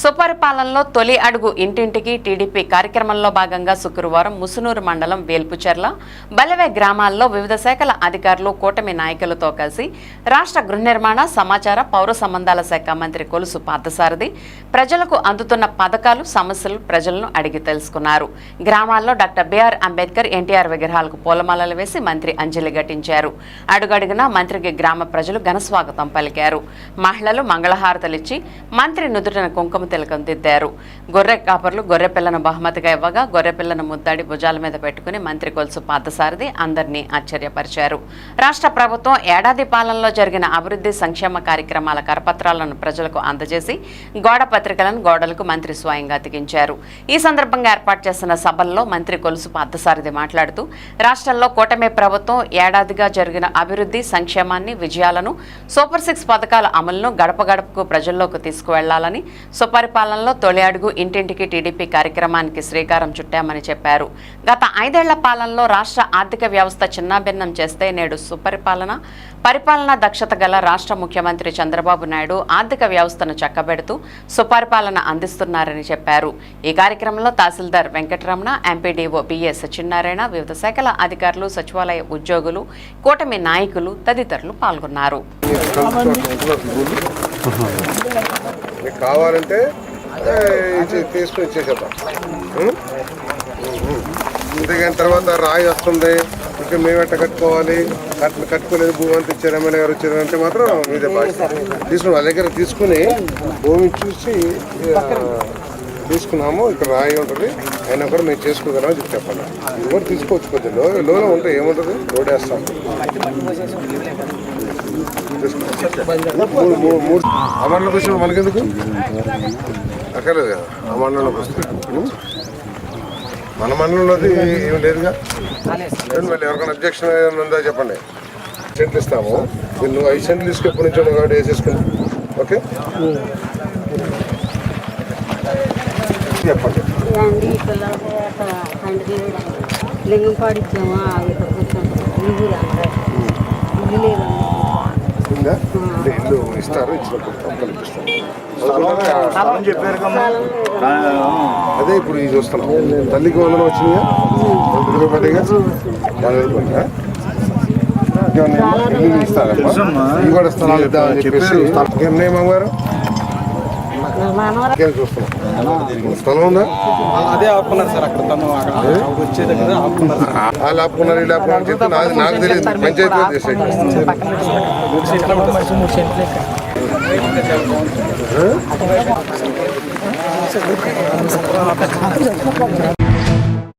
సుపరిపాలనలో తొలి అడుగు ఇంటింటికి టీడీపీ కార్యక్రమంలో భాగంగా శుక్రవారం ముసునూరు మండలం వేల్పుచెర్ల బలవే గ్రామాల్లో వివిధ శాఖల అధికారులు కూటమి నాయకులతో కలిసి రాష్ట్ర గృహ నిర్మాణ సమాచార పౌర సంబంధాల శాఖ మంత్రి కొలుసు పార్థసారథి ప్రజలకు అందుతున్న పథకాలు సమస్యలు ప్రజలను అడిగి తెలుసుకున్నారు. గ్రామాల్లో డాక్టర్ బిఆర్ అంబేద్కర్ ఎన్టీఆర్ విగ్రహాలకు పూలమాలలు వేసి మంత్రి అంజలి ఘటించారు. అడుగడుగునా మంత్రికి గ్రామ ప్రజలు ఘనస్వాగతం పలికారు. మహిళలు మంగళహారతలిచ్చి మంత్రి నుదుటిన కుంకుమ తిలకం దిద్దారు గొర్రె కాపర్లు గొర్రె పిల్లను బహుమతిగా ఇవ్వగా గొర్రె పిల్లను ముద్దాడి భుజాల మీద పెట్టుకుని మంత్రి కొలుసు పార్థసారథి అందరినీ ఆశ్చర్యపరిచారు. రాష్ట్ర ప్రభుత్వం ఏడాది పాలనలో జరిగిన అభివృద్ధి సంక్షేమ కార్యక్రమాల కరపత్రాలను ప్రజలకు అందజేసి గోడ పత్రికలను గోడలకు మంత్రి స్వయంగా అతికించారు. ఈ సందర్భంగా ఏర్పాటు చేసిన సభల్లో మంత్రి కొలుసు పార్థసారథి మాట్లాడుతూ రాష్ట్రంలో కూటమి ప్రభుత్వం ఏడాదిగా జరిగిన అభివృద్ధి సంక్షేమాన్ని విజయాలను సూపర్ సిక్స్ పథకాల అమలును గడప గడపకు ప్రజల్లోకి తీసుకువెళ్ళాలని సూపర్ సుపరిపాలనలో తొలి అడుగు ఇంటింటికి టీడీపీ కార్యక్రమానికి శ్రీకారం చుట్టామని చెప్పారు. గత ఐదేళ్ళ పాలనలో రాష్ట్ర ఆర్థిక వ్యవస్థ చిన్నాభిన్నం చేస్తే నేడు సుపరిపాలన పరిపాలనా దక్షత గల రాష్ట్ర ముఖ్యమంత్రి చంద్రబాబు నాయుడు ఆర్థిక వ్యవస్థను చక్కబెడుతూ సుపరిపాలన అందిస్తున్నారని చెప్పారు. ఈ కార్యక్రమంలో తహసీల్దార్ వెంకటరమణ ఎంపీడీఓ బిఏ సత్యనారాయణ వివిధ శాఖల అధికారులు సచివాలయ ఉద్యోగులు కూటమి నాయకులు తదితరులు పాల్గొన్నారు. మీకు కావాలంటే తీసుకుని ఇచ్చేసేద్దాం. ఉం? తర్వాత రాయి వస్తుంది. ఇంకా మేము ఎట్ట కట్టుకోవాలి? కట్టు కట్టుకోలేదు. భూమి అంతా ఇచ్చారు. ఎమ్మెల్యే గారు వచ్చారు అంటే మాత్రం మీదే బాధ్యత తీసుకుని వాళ్ళ దగ్గర తీసుకుని భూమి చూసి తీసుకున్నాము ఇక్కడ రాయి ఉంటుంది. అయినా కూడా మేము చేసుకోగలమని చెప్పి చెప్పాలి. ఇది కూడా తీసుకోవచ్చు కొద్దిగా. లో లోలో ఉంటే ఏముంటుంది? రోడ్ వేస్తాం మూడు అమర్లోకి వచ్చిన మనకెందుకు? అక్కర్లేదు కదా. ఆ మండలంలోకి వస్తే ఉం? మన మండలంలోది ఏమి లేదుగా. మళ్ళీ ఎవరికైనా అబ్జెక్షన్ ఏమైనా ఉందా చెప్పండి. సెంట్లు ఇస్తాము. నువ్వు ఐదు సెంట్లు తీసుకు ఎప్పటి నుంచో కాబట్టి వేసేసుకుని ఓకే? చెప్పండి పిల్లలకి ఇల్లు ఇల్లు ఇల్లు ఇస్తారు ఇచ్చినప్పుడు అదే ఇప్పుడు ఇది చూస్తున్నాం తల్లికి వందనం వచ్చినాయా? ఇల్లు ఇస్తారమ్మా ఇవి కూడా స్థలాలు ఇద్దామని చెప్పేసి. ఇంకేం చూస్తున్నాం స్థలం ఉందా? అదే ఆపుకున్నారు సార్ అక్కడ తను అక్కడ వచ్చే దగ్గర ఆపుకున్నారు వాళ్ళు ఆపుకున్నారు వీళ్ళు ఆపుకున్నారు చెప్తే నాకు నాకు తెలియదు. పంచాయతీ చేసేది